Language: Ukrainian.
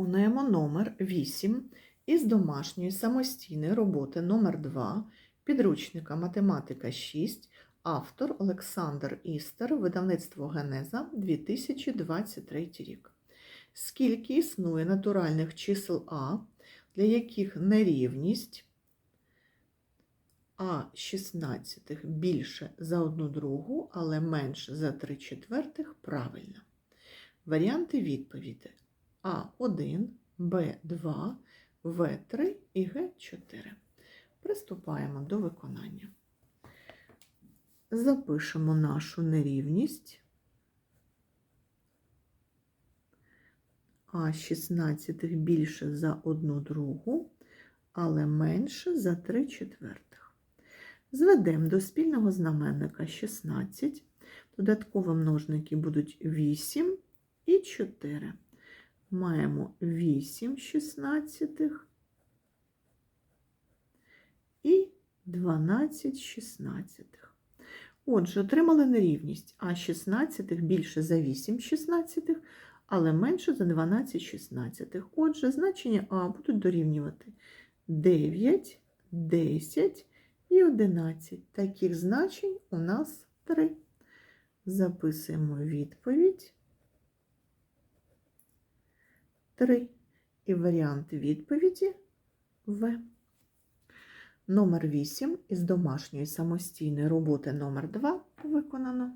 Виконуємо номер 8 із домашньої самостійної роботи номер 2 підручника Математика 6, автор Олександр Істер, видавництво Генеза 2023 рік. Скільки існує натуральних чисел А, для яких нерівність А 16 більше за 1 другу, але менше за 3 четвертих правильно. Варіанти відповіді А1, Б2, В3 і Г4. Приступаємо до виконання. Запишемо нашу нерівність. А 16 більше за 1 другу, але менше за 3 четвертих. Зведемо до спільного знаменника 16. Додаткові множники будуть 8 і 4. Маємо 8 шістнадцятих і 12 шістнадцятих. Отже, отримали нерівність, а 16 більше за 8 шістнадцятих, але менше за 12 шістнадцятих. Отже, значення А будуть дорівнювати 9, 10 і 11. Таких значень у нас 3. Записуємо відповідь 3. І варіант відповіді В. Номер 8 із домашньої самостійної роботи номер 2 виконано.